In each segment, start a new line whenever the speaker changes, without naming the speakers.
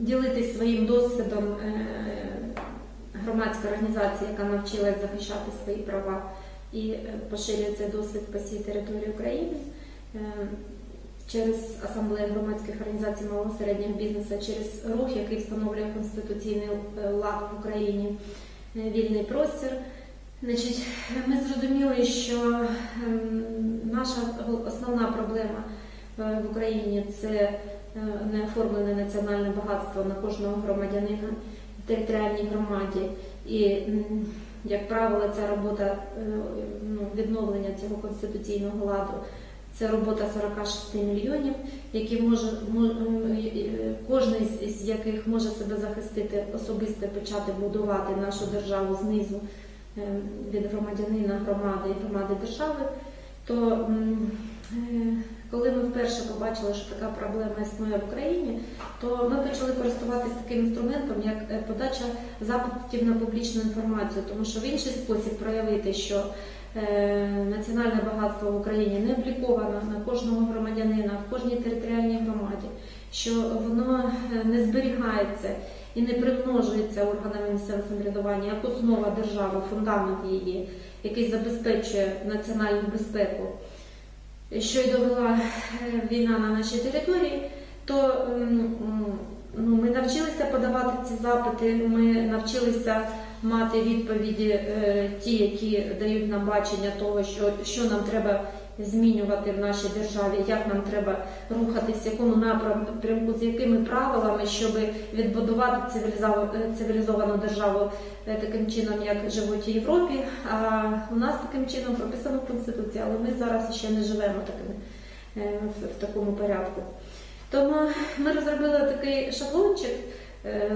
ділитись своїм досвідом е, громадської організації, яка навчилась захищати свої права і е, поширює цей досвід по всій території України е, через асамблею громадських організацій малого середнього бізнесу, через рух, який встановлює конституційний лад в Україні, вільний простір. Значить, ми зрозуміли, що ем, наша основна проблема в Україні це неоформлене національне багатство на кожного громадянина в територіальній громаді. І, як правило, ця робота е, ну, відновлення цього конституційного ладу. Це робота 46 мільйонів, які може мо- е, е, кожен з- яких може себе захистити особисто почати будувати нашу державу знизу е, від громадянина громади і громади держави, то е, коли ми вперше побачили, що така проблема існує в Україні, то ми почали користуватися таким інструментом, як е, подача запитів на публічну інформацію, тому що в інший спосіб проявити, що е, національне багатство в Україні не обліковано на кожного громадянина в кожній територіальній громаді, що воно е, не зберігається і не примножується органами місцевого самоврядування як основа держави, фундамент її, який забезпечує національну безпеку, що й довела е, війна на нашій території, то ну, ми навчилися подавати ці запити, ми навчилися мати відповіді е, ті, які дають нам бачення того, що, що нам треба змінювати в нашій державі, як нам треба рухатись, якому напрямку, з якими правилами, щоб відбудувати цивілізовану державу е, таким чином, як живуть у Європі. А у нас таким чином прописано в Конституції, але ми зараз ще не живемо таким, е, в, такому порядку. Тому ми розробили такий шаблончик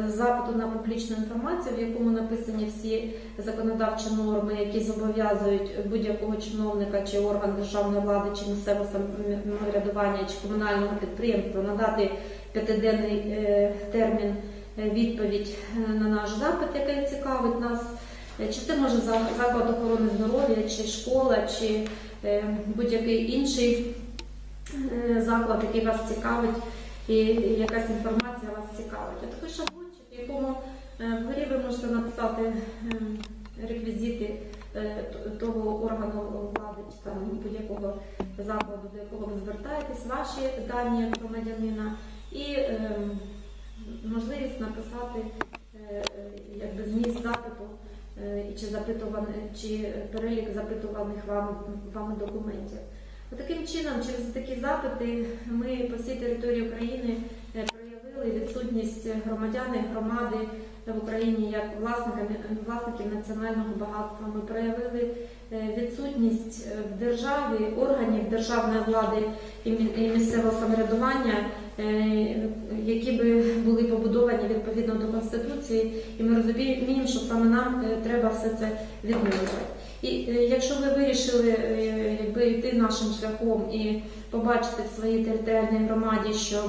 запиту на публічну інформацію, в якому написані всі законодавчі норми, які зобов'язують будь-якого чиновника чи орган державної влади, чи місцевого самоврядування, чи комунального підприємства надати п'ятиденний е, термін е, відповідь е, на наш запит, який цікавить нас. Е, Чи це може заклад охорони здоров'я, чи школа, чи е, будь-який інший е, заклад, який вас цікавить, і якась інформація вас цікавить. А такий шаблончик, в якому е, вгорі ви можете написати е, реквізити е, того органу влади чи там будь-якого закладу, до якого ви звертаєтесь, ваші дані громадянина і е, можливість написати е, якби зміст запиту чи чи перелік запитуваних вам вами документів. Таким чином, через такі запити ми по всій території України е, відсутність громадян і громади в Україні як власниками власників національного багатства. Ми проявили е, відсутність е, в державі органів державної влади і місцевого самоврядування, е, які би були побудовані відповідно до конституції, і ми розуміємо, що саме нам треба все це відновлювати. І якщо ви вирішили якби йти нашим шляхом і побачити в своїй територіальній громаді, що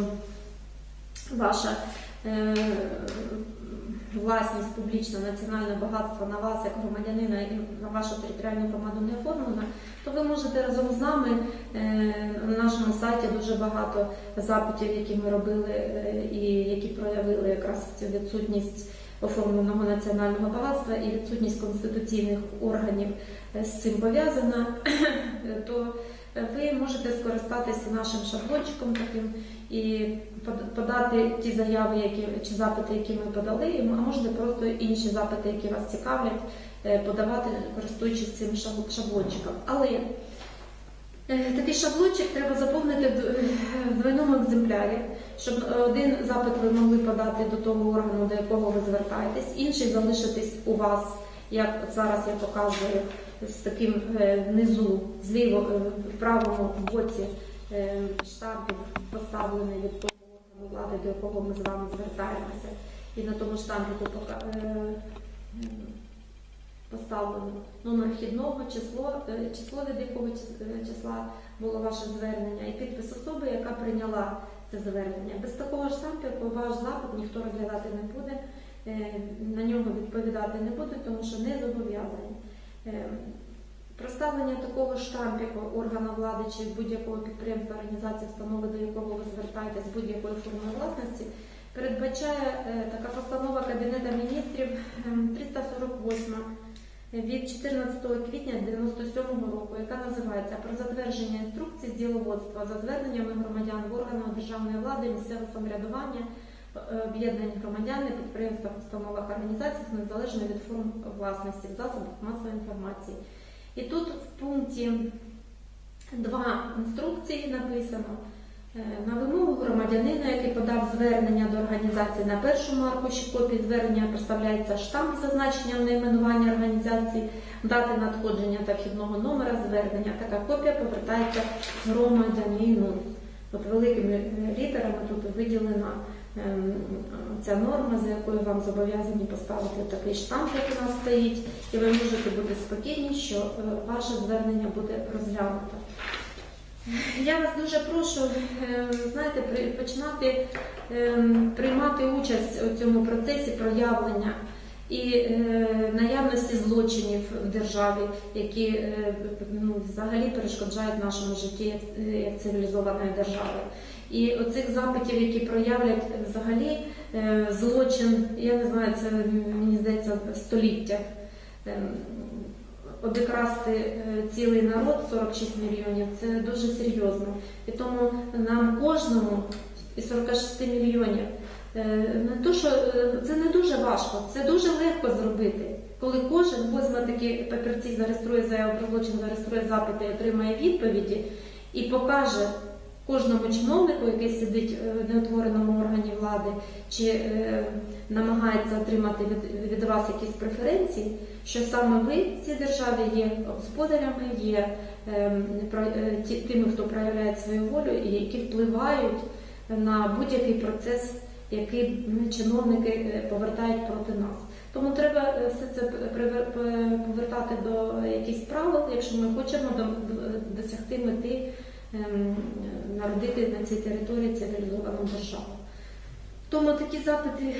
ваша е, власність публічна, національне багатство на вас як громадянина і на вашу територіальну громаду не оформлена, то ви можете разом з нами е, на нашому сайті дуже багато запитів, які ми робили е, і які проявили якраз цю відсутність оформленого національного багатства і відсутність конституційних органів е, з цим пов'язана, то можете скористатися нашим шаблончиком таким і подати ті заяви, які чи запити, які ми подали, а можете просто інші запити, які вас цікавлять, е, подавати, користуючись цим шаблончиком. Але Е, Такий шаблончик треба заповнити в д- в двойному екземплярі, щоб е, один запит ви могли подати до того органу, до якого ви звертаєтесь, інший залишитись у вас, як зараз я показую, з таким е, внизу, зліво, е, в правому боці е, штампів поставлений від того органу влади, до якого ми з вами звертаємося. І на тому штампіку поставлено номер вхідного, число, число від якого числа було ваше звернення, і підпис особи, яка прийняла це звернення. Без такого ж штампу ваш запит ніхто розглядати не буде, на нього відповідати не буде, тому що не зобов'язані. Е, Проставлення такого штампіку органу влади чи будь-якого підприємства, організації, установи, до якого ви звертаєтесь будь-якої форми власності, передбачає е, така постанова Кабінету міністрів ем, 348 від 14 квітня 97 року, яка називається про затвердження інструкцій з діловодства за зверненнями громадян в органах державної влади, місцевого самоврядування, об'єднань громадян, на підприємствах, установах, організаціях незалежно від форм власності в засобах масової інформації. І тут в пункті 2 інструкції написано е, на вимогу громадянина, який подав звернення до організації на першому аркуші копії звернення проставляється штамп з зазначенням найменування організації, дати надходження та вхідного номера звернення. Така копія повертається громадянину. От великими е, літерами тут виділена ця норма, за якою вам зобов'язані поставити такий штамп, як у нас стоїть, і ви можете бути спокійні, що е, ваше звернення буде розглянуто. Я вас дуже прошу, е, знаєте, починати ем, приймати участь у цьому процесі проявлення і е, наявності злочинів в державі, які ну, взагалі перешкоджають нашому житті як цивілізованої держави. І оцих запитів, які проявлять взагалі е, злочин, я не знаю, це мені здається століття. Ем, Обікрасти е, цілий народ 46 мільйонів це дуже серйозно. І тому нам кожному із 46 мільйонів е, не то, що е, це не дуже важко, це дуже легко зробити. Коли кожен возьме такі папірці, зареєструє заяву про злочин, зареєструє запити отримає відповіді і покаже кожному чиновнику, який сидить е, в неутвореному органі влади, чи е, намагається отримати від, вас якісь преференції, що саме ви в цій державі є господарями, є ем, е, тими, хто проявляє свою волю і які впливають на будь-який процес, який чиновники е, повертають проти нас. Тому треба все це повертати до якихось правил, якщо ми хочемо до- до- досягти мети народити на цій території цивілізовану державу. Тому такі запити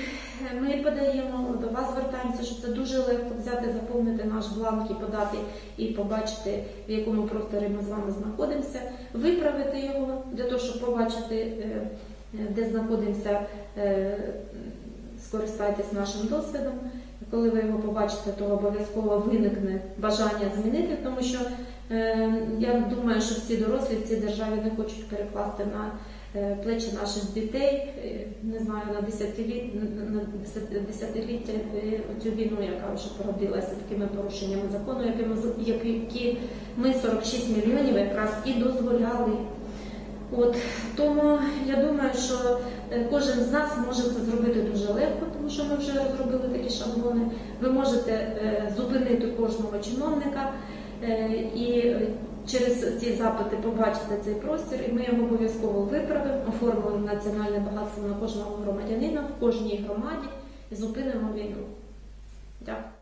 е, ми подаємо, до вас звертаємося, що це дуже легко взяти, заповнити наш бланк і подати і побачити, в якому просторі ми з вами знаходимося, виправити його для того, щоб побачити, е, е, де знаходимося, скористайтесь нашим досвідом. Коли ви його побачите, то обов'язково виникне бажання змінити, тому що е, я думаю, що всі дорослі в цій державі не хочуть перекласти на е, плечі наших дітей, е, не знаю, на десятиліття, на десятиліття е, цю війну, яка вже породилася такими порушеннями закону, якими з- які ми 46 мільйонів якраз і дозволяли. От тому я думаю, що кожен з нас може це зробити дуже легко, тому що ми вже розробили такі шаблони. Ви можете е, зупинити кожного чиновника е, і е, через ці запити побачити цей простір, і ми його обов'язково виправимо, оформимо національне багатство на кожного громадянина в кожній громаді і зупинимо війну. Дякую.